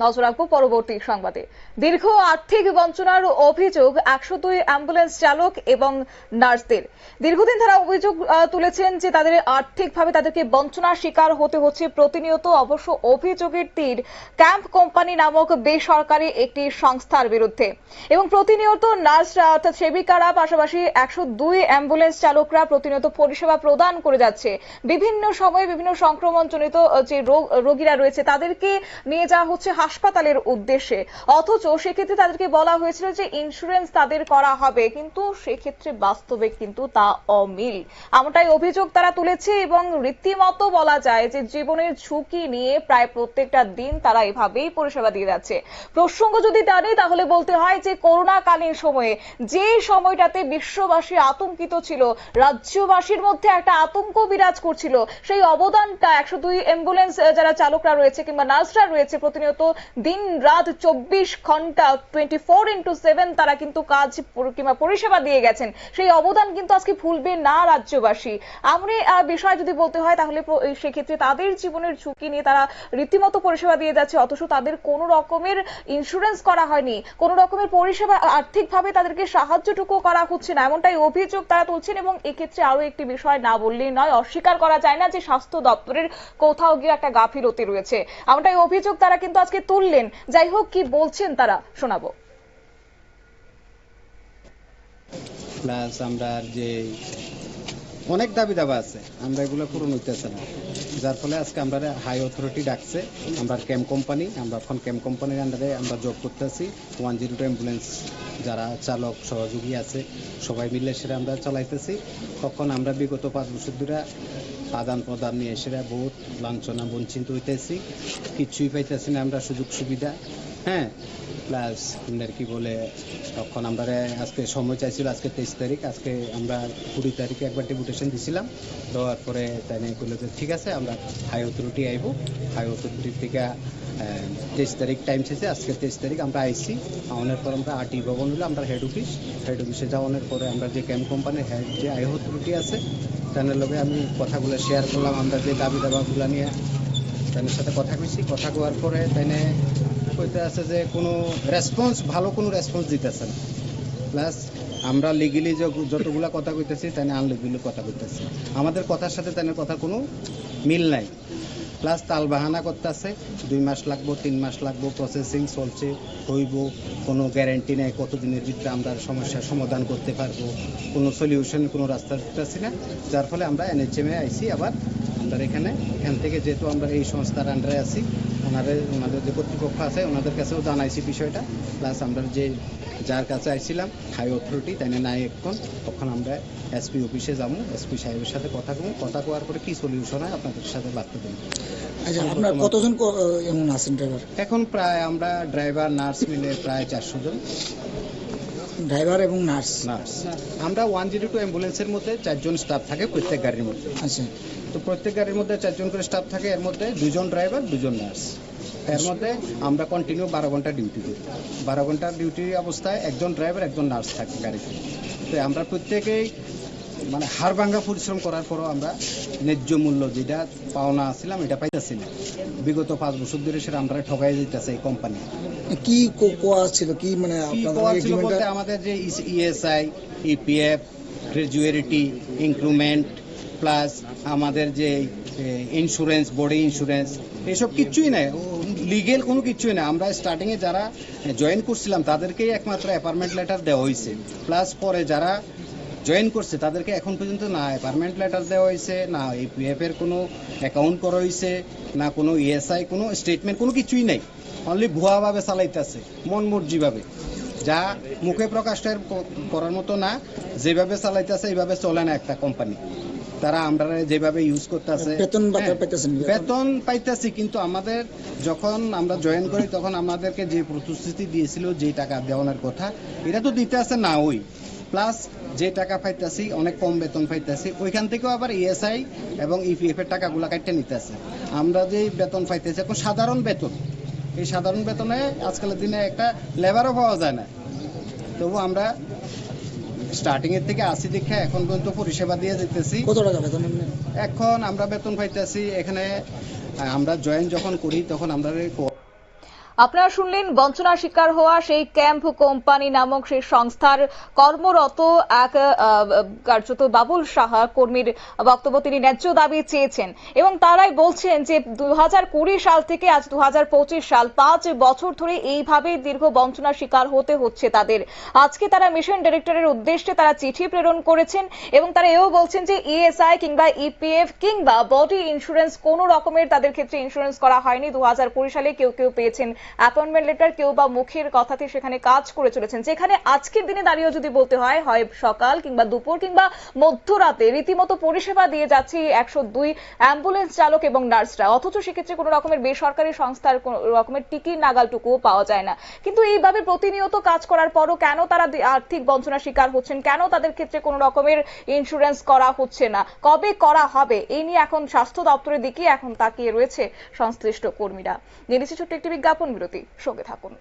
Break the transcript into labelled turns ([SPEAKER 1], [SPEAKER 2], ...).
[SPEAKER 1] নজর রাখব পরবর্তী সংবাদে। দীর্ঘ আর্থিক বঞ্চনার অভিযোগ একশো দুই অ্যাম্বুলেন্স চালক এবং নার্সদের। দীর্ঘদিন তারা অভিযোগ তুলেছেন যে তাদের আর্থিকভাবে তাদেরকে বঞ্চনার শিকার হতে হচ্ছে। প্রতিনিয়ত অবশ্য অভিযোগের তীর ক্যাম্প কোম্পানি নামক বেসরকারি একটি সংস্থার বিরুদ্ধে। এবং প্রতিনিয়ত নার্সরা, অর্থাৎ সেবিকারা পাশাপাশি একশো দুই অ্যাম্বুলেন্স চালকরা প্রতিনিয়ত পরিষেবা প্রদান করে যাচ্ছে। বিভিন্ন সময়ে বিভিন্ন সংক্রমণজনিত যে রোগ- রোগীরা রয়েছে তাদেরকে নিয়ে যাওয়া হচ্ছে হাসপাতালের উদ্দেশ্যে। অথচ সেক্ষেত্রে তাদেরকে বলা হয়েছিল যে ইন্স্যুরেন্স তাদের করা হবে, কিন্তু সেক্ষেত্রে বাস্তবে কিন্তু তা অমিল। এমনটাই অভিযোগ তারা তুলেছে এবং রীতিমতো বলা যায় যে জীবনের ঝুঁকি নিয়ে প্রায় প্রত্যেকটা দিন তারা এভাবেই পরিষেবা দিয়ে যাচ্ছে। প্রসঙ্গ যদি টানে, তাহলে বলতে হয় যে করোনাকালীন সময়ে যে সময়টাতে বিশ্ববাসী আতঙ্কিত ছিল, রাজ্যবাসীর মধ্যে একটা আতঙ্ক বিরাজ করছিল, সেই অবদানটা একশো দুই অ্যাম্বুলেন্স যারা চালকরা রয়েছে কিংবা নার্সরা রয়েছে প্রতিনিয়ত দিন রাত চব্বিশ ঘণ্টা টোয়েন্টি ফোর ইন্টু সেভেন তারা কিন্তু কাজ কিংবা পরিষেবা দিয়ে গেছেন। সেই অবদান কিন্তু আজকে ভুলবে না রাজ্যবাসী। এমনই বিষয় যদি বলতে হয়, তাহলে সেক্ষেত্রে তাদের জীবনের ঝুঁকি নিয়ে তারা রীতিমতো পরিষেবা দিয়ে যাচ্ছে, অথচ তাদের কোনো রকমের ইন্স্যুরেন্স করা হয়নি। কোনো রকমের পরিষেবা আর্থিকভাবে তাদেরকে সাহায্যটুকু করা হচ্ছে না। এমনটাই অভিযোগ তারা তুলছেন এবং এক্ষেত্রে আরও একটি বিষয় না বললেই নয়, অস্বীকার করা যায় না যে স্বাস্থ্য দপ্তরের কোথাও গিয়ে একটা গাফিলতি রয়েছে। এমনটাই অভিযোগ তারা কিন্তু আজকে তুললেন। যাই হোক, কি বলছেন তারা, শোনাবো।
[SPEAKER 2] প্লাস আমরা যে অনেক দাবি দাবা আছে, আমরা এগুলো পূরণ হইতেছে না। যার ফলে আজকে আমরা হাই অথরিটি ডাকছে, আমরা ক্যাম্প কোম্পানি আমরা এখন ক্যাম্প কোম্পানির আন্ডারে আমরা জব করতেছি। ওয়ান জিরো টু অ্যাম্বুলেন্স যারা চালক, সহযোগী আছে, সবাই মিলে সেটা আমরা চালাইতেছি। তখন আমরা বিগত পাঁচ বছর ধরে আদান প্রদান নিয়ে সেটা বহুত লাঞ্ছনা, বঞ্চিত হইতেছি। কিছুই পাইতেছি না আমরা, সুযোগ সুবিধা। হ্যাঁ প্লাস আপনার কি বলে, তখন আমরা আজকে সময় চাইছিল, আজকে তেইশ তারিখ, আজকে আমরা কুড়ি তারিখে একবার ডেপুটেশন দিছিলাম। দেওয়ার পরে তাই নিয়ে যে, ঠিক আছে, আমরা হাই অথরিটি আইব। হাই অথরিটি থেকে তেইশ তারিখ টাইম শেষে, আজকে তেইশ তারিখ আমরা আইসি আওয়ানোর পর আমরা আরটি ভবন হলো, আমরা হেড অফিস হেড অফিসে যাওয়ানোর পরে আমরা যে ক্যাম্প কোম্পানির হেড যে হাই অথরিটি আছে তাদের লোকে আমি কথাগুলো শেয়ার করলাম, আমরা যে দাবি দাবাগুলো নিয়ে তাদের সাথে কথা কইছি। কথা কওয়ার পরে তাইনে কইতে আছে যে কোনো রেসপন্স ভালো কোনো রেসপন্স দিতেছে না। প্লাস আমরা লিগেলি যতগুলা কথা কইতেছি তাই আনলিগেলি কথা কইতেছি। আমাদের কথার সাথে তাদের কথা কোনো মিল নাই। প্লাস তাল বাহানা করতেছে, দুই মাস লাগবো, তিন মাস লাগবো প্রসেসিং চলছে, হইব, কোনো গ্যারেন্টি নেই কতদিনের ভিতরে আমরা সমস্যার সমাধান করতে পারব, কোনো সলিউশন কোনো রাস্তা দিতেছি না। যার ফলে আমরা এনএচএমে আইসি আবার আমরা এখানে, এখান থেকে যেহেতু আমরা এই সংস্থার আন্ডারে আছি ওনাদের ওনাদের যে কর্তৃপক্ষ আছে ওনাদের কাছেও জানাইছি বিষয়টা। প্লাস আমরা যে যার কাছে আসছিলাম হাই অথরিটি তাই না নাই এখন তখন আমরা এসপি অফিসে যাব এসপি সাহেবের সাথে কথা কম কথা কোয়ার পরে কি সলিউশন হয় আপনাদের সাথে বার্তা দেবো।
[SPEAKER 3] আচ্ছা আপনার কতজন এমন আছেন ড্রাইভার
[SPEAKER 2] এখন প্রায় আমরা ড্রাইভার নার্স মিলে প্রায় চারশো জন।
[SPEAKER 3] ড্রাইভার এবং নার্স।
[SPEAKER 2] নার্স। আমরা ওয়ান জিরো টু অ্যাম্বুলেন্সের মধ্যে চারজন স্টাফ থাকে প্রত্যেক গাড়ির মধ্যে।
[SPEAKER 3] আচ্ছা।
[SPEAKER 2] তো প্রত্যেক গাড়ির মধ্যে চারজন করে স্টাফ থাকে এর মধ্যে দুজন ড্রাইভার দুজন নার্স। এর মধ্যে আমরা কন্টিনিউ বারো ঘণ্টা ডিউটি করি। বারো ঘণ্টার ডিউটি অবস্থায় একজন ড্রাইভার একজন নার্স থাকে গাড়িতে তো আমরা প্রত্যেকেই মানে হাড় ভাঙ্গা পরিশ্রম করার পরও আমরা ন্যায্য মূল্য যেটা পাওনা ছিলাম এটা পাইতেছি না। বিগত পাঁচ বছর ধরে সেটা আমরা ঠকাই দিতেছে এই কোম্পানি
[SPEAKER 3] কি কোয়া ছিল? কি মানে
[SPEAKER 2] আমাদের যে ESI EPF gratuity increment plus আমাদের যে ইন্স্যুরেন্স বডি ইন্স্যুরেন্স এসব কিচ্ছুই নাই। লিগেল কোনো কিচ্ছুই না আমরা স্টার্টিংয়ে যারা জয়েন করছিলাম তাদেরকেই একমাত্র অ্যাপার্টমেন্ট লেটার দেওয়া হয়েছে প্লাস পরে যারা জয়েন করছে তাদেরকে এখন পর্যন্ত না অ্যাপার্টমেন্ট লেটার দেওয়া হয়েছে না ইপিএফ এর কোনো অ্যাকাউন্ট করা হয়েছে না কোনো ইএসআই কোনো স্টেটমেন্ট কোনো কিছুই নাই। অনলি ভুয়াভাবে চালাইতেছে মন মর্জিভাবে। যা মুখে প্রকাশ করার মতো না যেভাবে চালাইতেছে এইভাবে চলে না একটা কোম্পানি তারা আমরা যেভাবে ইউজ করতেছে
[SPEAKER 3] বেতন কি?
[SPEAKER 2] বেতন পাইতেছি কিন্তু আমাদের যখন আমরা জয়েন করি তখন আমাদেরকে যে প্রতিশ্রুতি দিয়েছিল যে টাকা দেওয়ানোর কথা এটা তো দিতে আছে না ওই। প্লাস যে টাকা পাইতেছি অনেক কম বেতন পাইতেছি ওইখান থেকেও আবার ইএসআই এবং ইপিএফ এর টাকাগুলো কাটতে নিতেছে। আমরা যে বেতন পাইতেছি এখন সাধারণ বেতন। এই সাধারণ বেতনে আজকালের দিনে একটা লেবারও পাওয়া যায় না। তবু আমরা স্টার্টিং এর থেকে আশি দেখে এখন পর্যন্ত পরিষেবা দিয়ে যেতেছি
[SPEAKER 3] কত টাকা বেতন
[SPEAKER 2] এখন আমরা বেতন পাইতেছি এখানে আমরা জয়েন যখন করি তখন আমরা
[SPEAKER 1] আপনারা শুনলেন বঞ্চনার শিকার হওয়া সেই ক্যাম্প কোম্পানি নামক সেই সংস্থার কর্মরত এক কার্যত বাবুল সাহা কর্মীর বক্তব্য তিনি ন্যায্য দাবি চেয়েছেন। এবং তারাই বলছেন যে দু হাজার কুড়ি সাল থেকে আজ দু হাজার পঁচিশ সাল পাঁচ বছর ধরে এইভাবে দীর্ঘ বঞ্চনার শিকার হতে হচ্ছে তাদের। আজকে তারা মিশন ডিরেক্টরের উদ্দেশ্যে তারা চিঠি প্রেরণ করেছেন এবং তারা এও বলছেন যে ইএসআই কিংবা ইপিএফ কিংবা বডি ইন্স্যুরেন্স কোনো রকমের তাদের ক্ষেত্রে ইন্স্যুরেন্স করা হয়নি। দু হাজার কুড়ি সালে কেউ কেউ পেয়েছেন অ্যাপয়েন্টমেন্ট লেটার কেউ বা মুখের কথাতে সেখানে কাজ করে চলেছেন। যেখানে আজকের দিনে দাঁড়িয়েও যদি বলতে হয় হয় সকাল কিংবা দুপুর কিংবা মধ্যরাতে রীতিমতো পরিষেবা দিয়ে যাচ্ছে একশো দুই অ্যাম্বুলেন্স চালক এবং নার্সরা। অথচ সেক্ষেত্রে কোনো রকমের বেসরকারি সংস্থার কোনো রকমের টিকির নাগালটুকুও পাওয়া যায় না। কিন্তু এইভাবে প্রতিনিয়ত কাজ করার পরও কেন তারা আর্থিক বঞ্চনার শিকার হচ্ছেন? কেন তাদের ক্ষেত্রে কোনো রকমের ইন্স্যুরেন্স করা হচ্ছে না? কবে করা হবে? এই নিয়ে এখন স্বাস্থ্য দপ্তরের দিকে এখন তাকিয়ে রয়েছে সংশ্লিষ্ট কর্মীরা। জেনেছি ছোট্ট একটি বিজ্ঞাপন বিরতি সঙ্গে থাকুন।